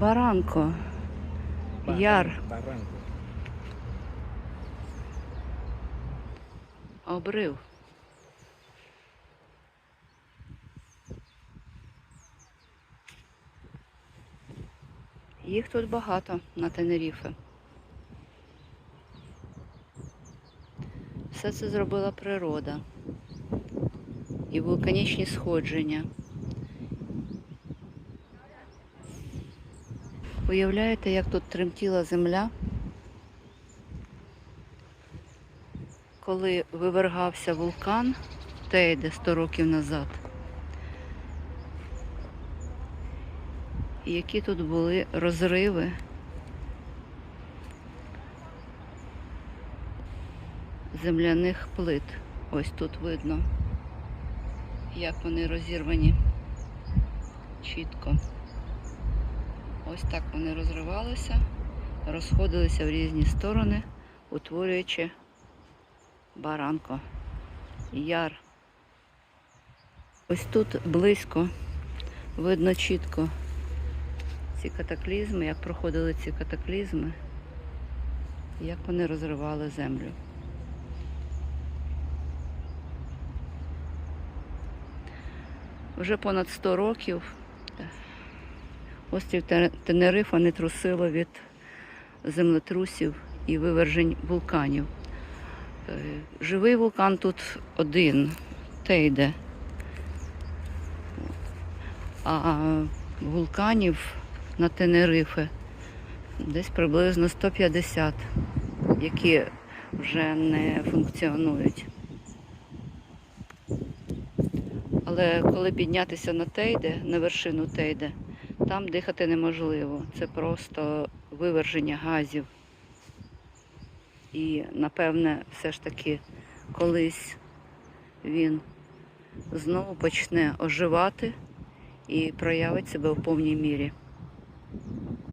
Баранко. Баран- Яр. Баранку. Обрив. Їх тут багато на Тенеріфе. Все це зробила природа і вулканічні сходження. Уявляєте, як тут тремтіла земля, коли вивергався вулкан Тейде 100 років назад. Які тут були розриви. Земляних плит. Ось тут видно, як вони розірвані чітко. Ось так вони розривалися, розходилися в різні сторони, утворюючи баранко, яр. Ось тут близько, видно чітко ці катаклізми, як проходили ці катаклізми, як вони розривали землю. Вже понад 100 років острів Тенерифа не трусило від землетрусів і вивержень вулканів. Е, Живий вулкан тут один, Тейде. А вулканів на Тенерифе десь приблизно 150, які вже не функціонують. Але коли піднятися на Тейде, на вершину Тейде, там дихати неможливо. Це просто виверження газів. І, напевне, все ж таки колись він знову почне оживати і проявить себе в повній мірі.